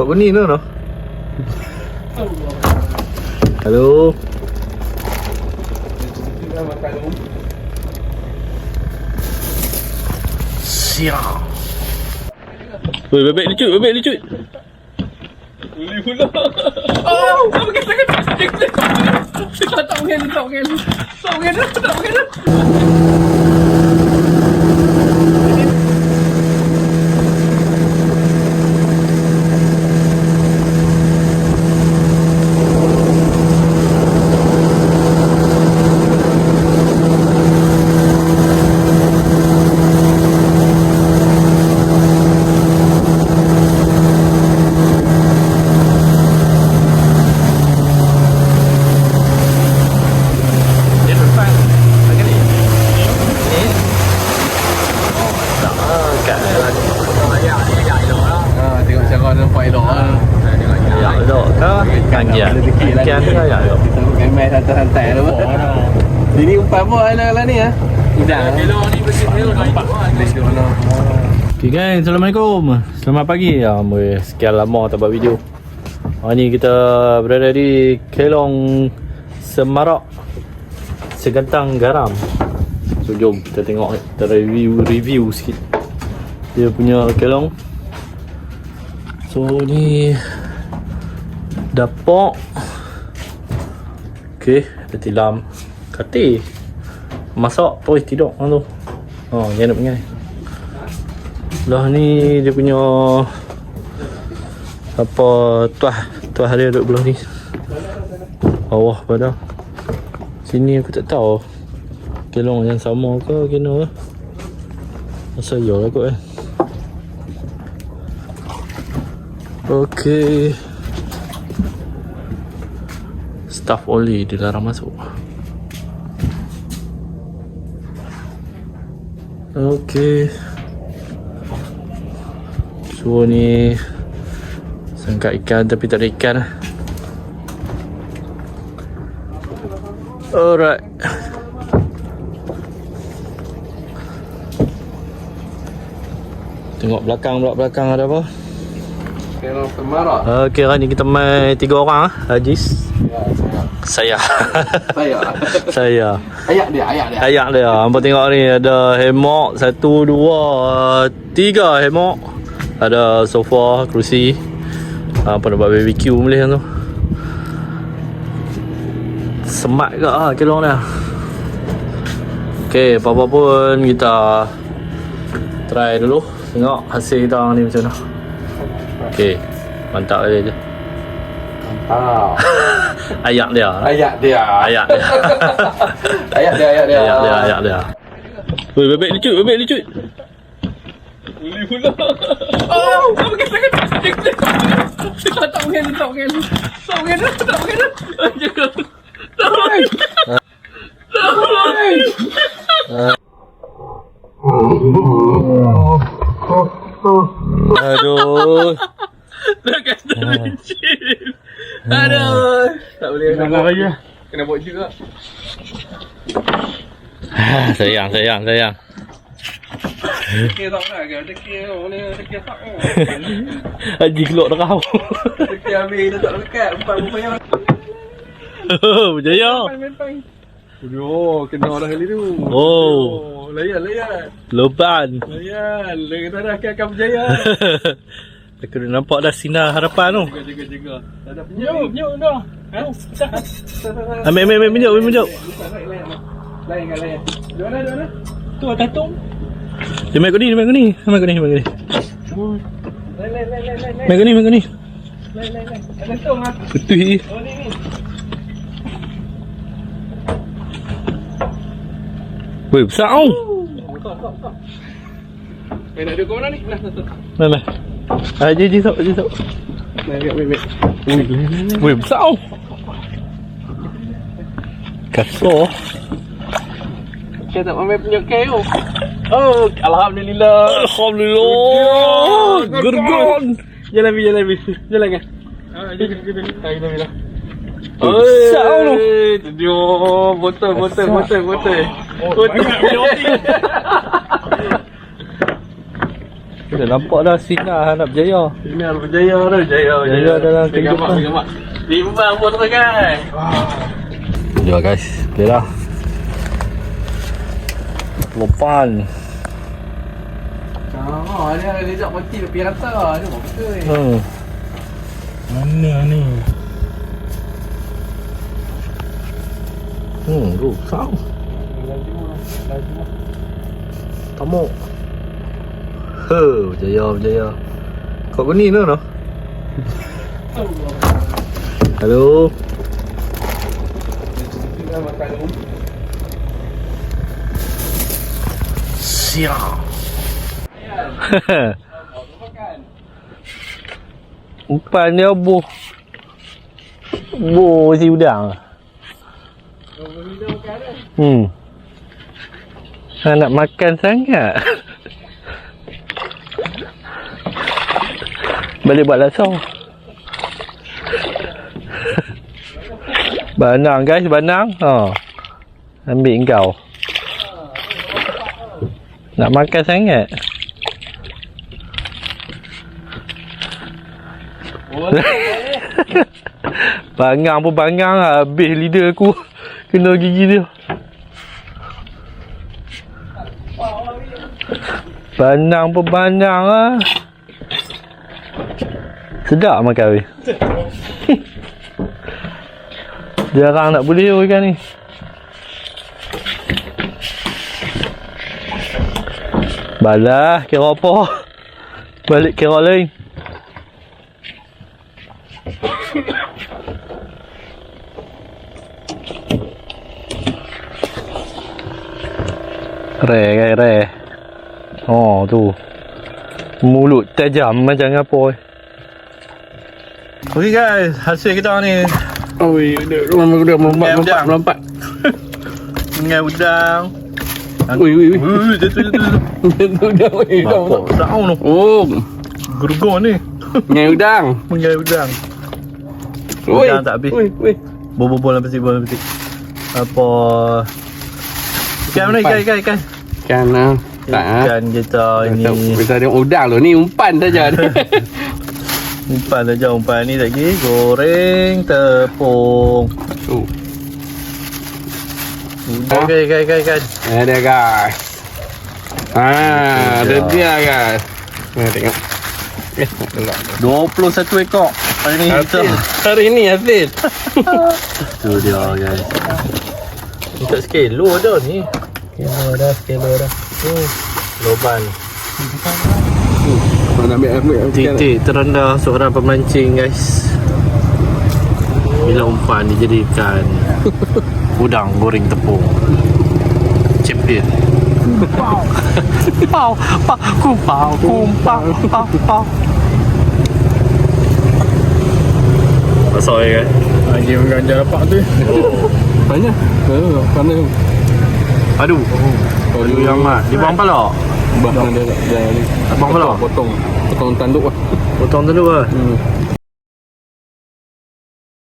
Kau kuning tu no? Hello. Siap. Woi, bebek ni cuy, bebek ni cuy. Boleh pula. Oh, tak pakai tangan. Tak tak pakai, tak pakai. Tak pakai, tak pakai. Dia depan. Pakai ni. Ni. Oh, tak. Ah, kat lagi. Ha, tengok cara dia nampak elok ah. Ya, dok. Kau kanjian. Kanjian tu ya, dok. Kita main santai-santai tu. Ini umpan pun ala ala ni ah. Tidak. Elok ni bersih elok nampak. Elok no. Okay guys, Assalamualaikum Selamat pagi ya, boy. Sekian lama tak buat video Hari ni kita berada di Kelong Semarak Segantang Garam So jom kita tengok Kita review, review sikit Dia punya kelong So ni Dapur Okay, ada tilam Katil Masak, terus tidur orang tu Oh, jangan nak pengai Belah ni dia punya apa tuah tuah dia duduk belah ni. Bawah pada. Sini aku tak tahu. Kelong yang sama ke kena ke? Masa ya lah kot eh. Okey. Staff only dilarang masuk. Okey. So ni Sangka ikan tapi tak ada ikan lah Alright Tengok belakang pula belakang ada apa Kalau semarak. Okay hari ni kita main tiga orang ah. Ajis saya. Saya. Saya. Ayak dia, ayak dia. Ayak dia. Hampa tengok ni Ada hemok. Satu, dua Tiga hemok. Ada sofa Kerusi. Hampa nak buat BBQ boleh tu? Semat ke? Ah kelong dia. Okay apa-apa pun Kita Try dulu. Tengok hasil kita ni macam mana. Okay Mantap aja je. Ah. Ayak dia Ayak dia. Ayak dia Ayak dia, ayak dia. Ayak dia Ayak dia Woi bebek cuy Bebek cuy Boleh pula. Oh, tak pakai tangan. Tak pakai, tak pakai. Tak pakai, tak pakai. Tak pakai. Tak pakai. Aduh Dah kata licin. Aduh. Tak boleh. Kena lagi. Kena buat juga. Ah, sayang, sayang, sayang. Oh, oh. Haji keluar derau. Tekir habis dah tak lekat. Empat rupanya. Berjaya. Main main. Yo, kena dah kali tu. Oh, layan layan. lupan. Layan. Tak ada akan akan berjaya. Aku dah nampak dah sinar harapan tu. Jaga jaga jaga. Tak ada penyuk, penyuk dah. Ha? Ambil, ambil, ambil ambil minyak. Lain lain. Lain kan lain. Di mana di mana? Tu tatung. Dia main kau ni, dia main kau ni. Dia main kau ni, dia main kau ni. Lain lain lain lain. Main kau ni, main kau ni. Lain lain lain. Ada tung ah. Betul. Oh ni ni. Weh, besar tau. Kau kau kau. Eh nak duduk ke mana ni? Nah, nah, nah. Mana? Ah, Haji, Haji, sok, Haji, sok. Wait, wait, wait. Weh, besar. Kasar. Saya tak main penyuk KO. Oh, Alhamdulillah. Alhamdulillah. Gergon. Jalan bi, jalan bi. Jalan kan? Ah, jalan, jalan. Ah, kita bila. Besar tau. Yo, botol, botol, botol, botol. Botol. Dah nampak dah sinar nak berjaya. Ini harus berjaya tu, berjaya. Berjaya dalam kehidupan. Lima pun tu kan. Jom guys, boleh dah. Lopan. Oh, dia ada lejak mati tepi rata. Dia buat betul. Hmm. Mana ni? Hmm, rusak. He, berjaya, berjaya. Kau kuning tu no? Hello. Siap. Umpan dia buh. Buh si udang. Hmm. Ha, nak makan sangat. Balik buat lasau. Banang guys, banang. Ha. Ambil kau. Nak makan sangat. bangang pun bangang lah. Habis lidah aku. Kena gigi dia. Banang pun banang lah. Sedap makan weh. Jarang nak boleh ikan ni. Balah, kira apa? Balik kira lain. Re, re, re. Oh, tu. Mulut tajam macam apa. Okay guys, hasil kita ni Oh, dia rumah melompat, Udang, melompat, udang. melompat. dengan udang. Ui, ui, ui. Ui, jatuh jatuh jatuh. Udang, ui, udang. Daun tu. Oh, Gergon ni. ngai udang. Mengai udang. Ui, Udang tak habis. Ui, ui. Bol-bol dalam peti, bol dalam peti. Apa? Ikan mana ikan, ikan, ikan? Ikan lah. Tak ah. Ikan kita ini. Bisa dia udang tu ni umpan saja. Umpan saja, umpan ni lagi. Goreng tepung. tu. Udah, ikan, ikan, ikan, ikan. Ada guys. Ah, ada dia guys. Nah, tengok. Eh, elok. 21 ekor. Hari ni kita. Hasil. Hari ni hasil. Tu dia guys. Dekat sekelo dah ni. Sekelo dah, sekelo dah. Loban. Ambil ambil ambil. Titik terendah seorang pemancing guys. Bila umpan dijadikan udang goreng tepung. Cepit. Pau. Pau, pau, kumpau, kumpau, pau, pau. Pasal kan? Lagi mengajar dapat tu. Oh. Banyak. Oh, pandai. Aduh. Aduh yang mat. Dia buang pala. Bah dia dia ni. Abang pala. Potong. Potong tanduk lah. Potong dulu lah. Hmm.